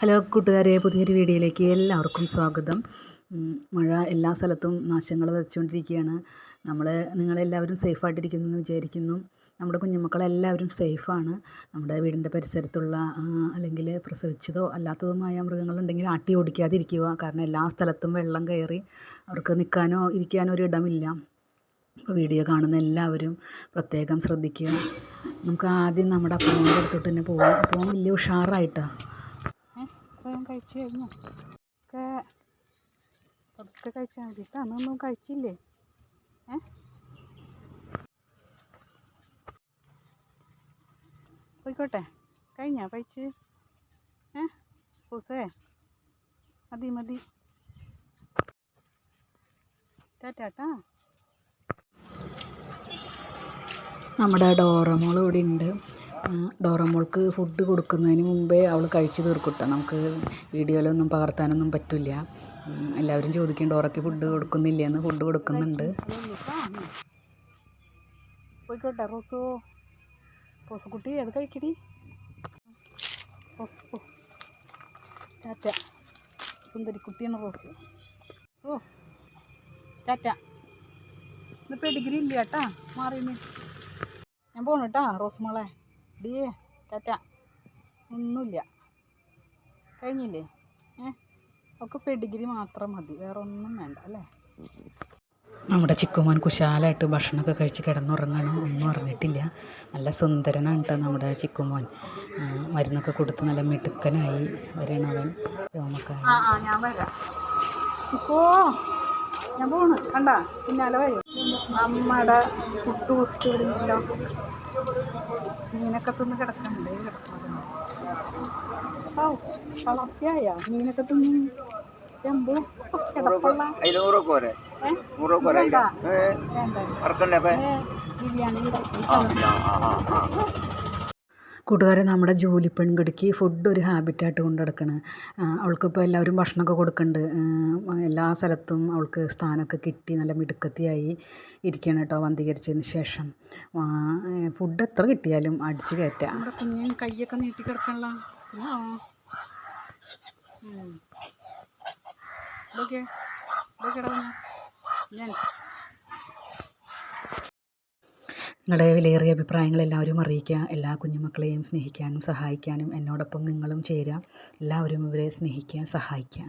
Hello കൂട്ടുകാരെ പുതിയൊരു വീഡിയോയിലേക്ക് എല്ലാവർക്കും സ്വാഗതം. മഴ എല്ലാ സ്ഥലത്തും നാശങ്ങൾ വെച്ചുകൊണ്ടിരിക്കുകയാണ് നമ്മൾ നിങ്ങളെല്ലാവരും സേഫായിട്ടിരിക്കുന്നു വിചാരിക്കുന്നു. നമ്മുടെ കുഞ്ഞുമക്കളെല്ലാവരും സേഫാണ്. നമ്മുടെ വീടിന്റെ പരിസരത്തുള്ള അല്ലെങ്കിൽ പ്രസവിച്ചതോ അല്ലാത്തതുമായ മൃഗങ്ങളുണ്ടെങ്കിൽ ആട്ടി ഓടിക്കാതിരിക്കുക. കാരണം എല്ലാ സ്ഥലത്തും വെള്ളം കയറി അവർക്ക് നിൽക്കാനോ ഇരിക്കാനോ ഒരു ഇടമില്ല. അപ്പോൾ വീഡിയോ കാണുന്ന എല്ലാവരും പ്രത്യേകം ശ്രദ്ധിക്കുക. നമുക്ക് ആദ്യം നമ്മുടെ അപ്പന്റെ അടുത്തോട്ട് തന്നെ പോകാം അപ്പോൾ വലിയ ഉഷാറായിട്ടാണ് ഇത്രയും കഴിച്ച് കഴിഞ്ഞു. ഒക്കെ പതുക്കെ കഴിച്ചാൽ മതി. അന്നൊന്നും കഴിച്ചില്ലേ? ഏ? പോയിക്കോട്ടെ. കഴിഞ്ഞാ കഴിച്ച്? ഏ? പൂസേ? മതി മതി. ടാറ്റാട്ടാ നമ്മുടെ ഡോറമോൾ ഇവിടെ ഉണ്ട്. ഡോറമോൾക്ക് ഫുഡ് കൊടുക്കുന്നതിന് മുമ്പേ അവൾ കഴിച്ച് തീർക്കട്ടെ നമുക്ക് വീഡിയോയിലൊന്നും പകർത്താനൊന്നും പറ്റില്ല. എല്ലാവരും ചോദിക്കും ഡോറയ്ക്ക് ഫുഡ് കൊടുക്കുന്നില്ല കൊടുക്കുന്നില്ലെന്ന് ഫുഡ് കൊടുക്കുന്നുണ്ട്. പോയിക്കോട്ടെ റോസു. റോസ് കുട്ടി അത് കഴിക്കടി. റോസ് ടാറ്റ. സുന്ദരി കുട്ടിയാണ് റോസ്. ഓ ടാറ്റ. ഇന്നിപ്പോൾ ഡിഗ്രി ഇല്ല കേട്ടാ മാറിയെന്ന് ഞാൻ പോണു കേട്ടാ റോസ് മോളെ. ഡിയേ ടാറ്റ. ഒന്നുമില്ല. കഴിഞ്ഞില്ലേ? ഏ? ഒക്കെ പെഡിഗ്രി മാത്രം മതി. വേറെ ഒന്നും വേണ്ട അല്ലേ? നമ്മുടെ ചിക്കുമോൻ കുശാലായിട്ട് ഭക്ഷണമൊക്കെ കഴിച്ച് കിടന്നുറങ്ങാണ്. ഒന്നും അറിഞ്ഞിട്ടില്ല. നല്ല സുന്ദരനാണ് കേട്ടോ നമ്മുടെ ചിക്കുമോൻ. മരുന്നൊക്കെ കൊടുത്ത് നല്ല മിടുക്കനായി വരണം അവൻ. രോമക്കാരൻ ഞാൻ പോണ്. കണ്ട? പിന്നാലെ വരും നമ്മുടെ കുട്ടൂസ് ഇവിടെയല്ലോ മീനൊക്കെ തിന്ന് കിടക്കണ്ടേ? കിടക്കുന്നത് ഓ വളർച്ചയായ മീനൊക്കെ തിന്ന് കിടപ്പുള്ള ബിരിയാണി കിടക്കും. കൂട്ടുകാരെ നമ്മുടെ ജോലി പെൺകുടിക്ക് ഫുഡ് ഒരു ഹാബിറ്റായിട്ട് കൊണ്ട് നടക്കണ് അവൾക്കിപ്പോൾ എല്ലാവരും ഭക്ഷണമൊക്കെ കൊടുക്കുന്നുണ്ട് എല്ലാ സ്ഥലത്തും അവൾക്ക് സ്ഥാനമൊക്കെ കിട്ടി നല്ല മിടുക്കത്തിയായി ഇരിക്കണം കേട്ടോ വന്ധീകരിച്ചതിന് ശേഷം. ഫുഡ് എത്ര കിട്ടിയാലും അടിച്ച് കയറ്റാം. നമ്മുടെ കുഞ്ഞിന് കയ്യൊക്കെ നീട്ടി കിടക്കണല്ലോ. ആ ഇതൊക്കെ ഞാൻ നിങ്ങളുടെ വിലയേറിയ അഭിപ്രായങ്ങൾ എല്ലാവരും അറിയിക്കുക. എല്ലാ കുഞ്ഞുമക്കളെയും സ്നേഹിക്കാനും സഹായിക്കാനും എന്നോടൊപ്പം നിങ്ങളും ചേരുക. എല്ലാവരും ഇവരെ സ്നേഹിക്കുക സഹായിക്കുക.